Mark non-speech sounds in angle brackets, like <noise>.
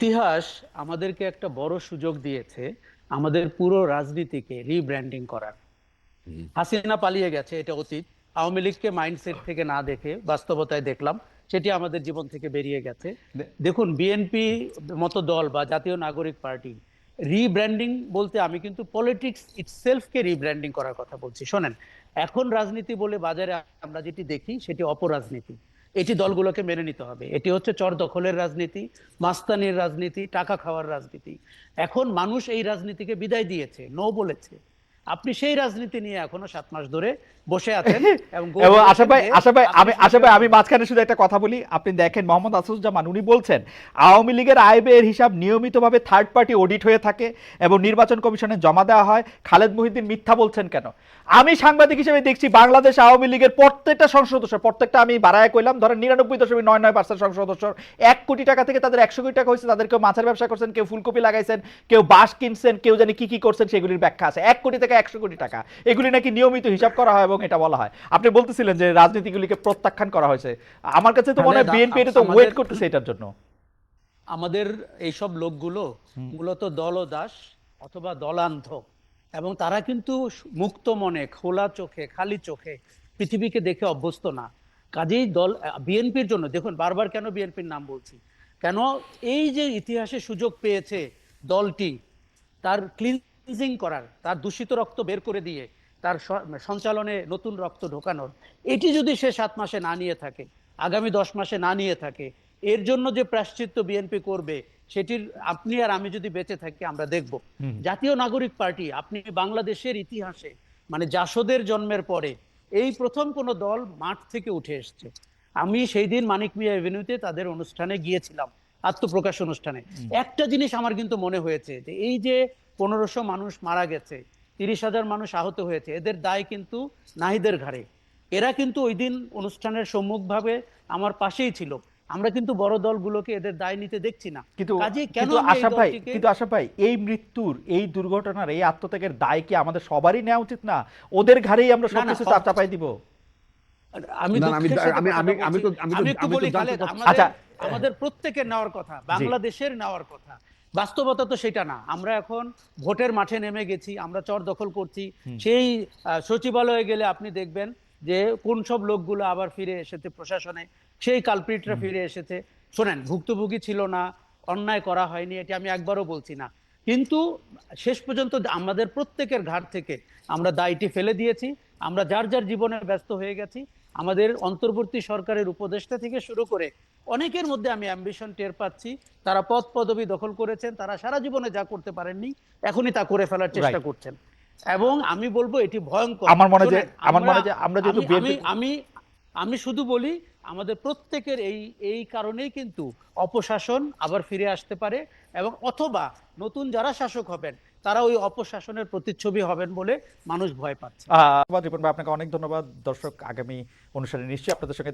ইতিহাস আমাদেরকে একটা বড় সুযোগ দিয়েছে আমাদের পুরো রাজনীতিকে রিব্র্যান্ডিং করার। হাসিনা পালিয়ে গেছে এটা অতীত। আওয়ামী লীগকে মাইন্ডসেট থেকে না দেখে বাস্তবতায় দেখলাম সেটি আমাদের জীবন থেকে বেরিয়ে গেছে। দেখুন বিএনপি মতো দল বা জাতীয় নাগরিক পার্টি রিব্র্যান্ডিং বলতে আমি কিন্তু পলিটিক্স ইটসেলফকে রিব্র্যান্ডিং করার কথা বলছি। শোনেন এখন রাজনীতি বলে বাজারে আমরা যেটি দেখি সেটি অপরাজনীতি। এটি দলগুলোকে মেনে নিতে হবে। এটি হচ্ছে চর দখলের রাজনীতি, মাস্তানির রাজনীতি, টাকা খাওয়ার রাজনীতি। এখন মানুষ এই রাজনীতিকে বিদায় দিয়েছে, নো বলেছে। আপনি সেই রাজনীতি নিয়ে এখনও সাত মাস ধরে বসে আছেন এবং <laughs> আশা ভাই আশা ভাই আমি আশা ভাই আমি মাঝখানে শুধু একটা কথা বলি। আপনি দেখেন মোহাম্মদ আসুজ্জামান উনি বলছেন আওয়ামী লীগের আয় ব্যয়ের হিসাব নিয়মিতভাবে থার্ড পার্টি অডিট হয়ে থাকে এবং নির্বাচন কমিশনে জমা দেওয়া হয়। খালেদ মহিউদ্দিন মিথ্যা বলছেন কেন? আমি সাংবাদিক হিসেবে দেখছি বাংলাদেশ আওয়ামী লীগের প্রত্যেকটা সংসদ সদস্য প্রত্যেকটা আমি বাড়ায় কইলাম ধরেন নিরানব্বই দশমিক নয় নয় পার্সেন্ট সংসদ সদস্য এক কোটি টাকা থেকে তাদের একশো কোটি টাকা হয়েছে তাদের কেউ মাছের ব্যবসা করছেন কেউ ফুলকপি লাগাইছেন কেউ বাঁশ কিনছেন কেউ জানি কি কি করছেন সেগুলির ব্যাখ্যা আছে। এক কোটি থেকে একশো কোটি টাকা। এগুলি নাকি নিয়মিত হিসাব করা হয় এবং এটা বলা হয়। আপনি বলতেছিলেন যে রাজনীতিগুলিকে প্রত্যাখ্যান করা হয়েছে। আমার কাছে তো মনে হয় বিএনপি এটা তো ওয়েট করতেছে এটার জন্য। আমাদের এইসব লোকগুলো মূলত দলদাস অথবা দলান্ধ এবং তারা কিন্তু মুক্ত মনে খোলা চোখে খালি চোখে পৃথিবীকে দেখে অভ্যস্ত না। কাজেই দল বিএনপির জন্য দেখুন বারবার কেন বিএনপির নাম বলছি কেন এই যে ইতিহাসে সুযোগ পেয়েছে দলটি তার ক্লিনজিং করার তার দূষিত রক্ত বের করে দিয়ে তার সঞ্চালনে নতুন রক্ত ঢোকানোর। এটি যদি সে সাত মাসে না নিয়ে থাকে আগামী দশ মাসে না নিয়ে থাকে এর জন্য যে প্রাশ্চিত্য বিএনপি করবে সেটির আপনি আর আমি যদি বেঁচে থাকি আমরা দেখব। জাতীয় নাগরিক পার্টি আপনি বাংলাদেশের ইতিহাসে মানে জাসদের জন্মের পরে এই প্রথম কোন দল মাঠ থেকে উঠে এসছে। আমি সেই দিন মানিক মিয়া এভিনিউতে তাদের অনুষ্ঠানে গিয়েছিলাম আত্মপ্রকাশ অনুষ্ঠানে। একটা জিনিস আমার কিন্তু মনে হয়েছে যে এই যে পনেরোশো মানুষ মারা গেছে তিরিশ হাজার মানুষ আহত হয়েছে এদের দায় কিন্তু নাহিদের ঘাড়ে। এরা কিন্তু ওই দিন অনুষ্ঠানের সম্মুখভাবে আমার পাশেই ছিল। আমরা কিন্তু বড় দলগুলোকে এদের দায় নিতে দেখছি না। কিন্তু কেন কিন্তু আশা ভাই কিন্তু আশা ভাই এই মৃত্যুর এই দুর্ঘটনার এই আত্মত্যাগের দায় কি আমাদের সবারই নেওয়া উচিত না? ওদের ঘাড়েই আমরা সবকিছু সব- চাপ চাপাই দিব। আমি আমি- আমি- আমি- তো- আমি তো- বলি খালেদ, আচ্ছা। আমাদের প্রত্যেকের নেওয়ার কথা বাংলাদেশের নেওয়ার কথা। বাস্তবতা তো সেটা না। আমরা এখন ভোটের মাঠে নেমে গেছি আমরা চর দখল করছি। সেই সচিবালয়ে গেলে আপনি দেখবেন যে কোন সব লোকগুলো আবার ফিরে এসেছে প্রশাসনে সেই কালপ্রিটরা ফিরে এসেছে। শোনেন ভুক্তভোগী ছিল না অন্যায় করা হয়নি এটি আমি একবারও বলছি না। কিন্তু শেষ পর্যন্ত আমাদের প্রত্যেকের ঘাট থেকে আমরা দায়টি ফেলে দিয়েছি আমরা যার যার জীবনে ব্যস্ত হয়ে গেছি আমাদের অন্তর্বর্তী সরকারের উপদেষ্টা থেকে শুরু করে অনেকের মধ্যে আমি অ্যাম্বিশন টের পাচ্ছি। তারা পদ পদবি দখল করেছেন তারা সারা জীবনে যা করতে পারেননি এখনই তা করে ফেলার চেষ্টা করছেন। এবং আমি বলব এটি ভয়ঙ্কর। আমার মনে হয় আমার মনে হয় আমরা- যেহেতু আমি- আমি শুধু বলি আমাদের প্রত্যেকের এই এই কারণেই কিন্তু অপশাসন আবার ফিরে আসতে পারে এবং অথবা নতুন যারা শাসক হবেন তারা ওই অপশাসনের প্রতিচ্ছবি হবেন বলে মানুষ ভয় পাচ্ছে। আপনাকে অনেক ধন্যবাদ। দর্শক আগামী অনুষ্ঠানে নিশ্চয়ই আপনাদের সঙ্গে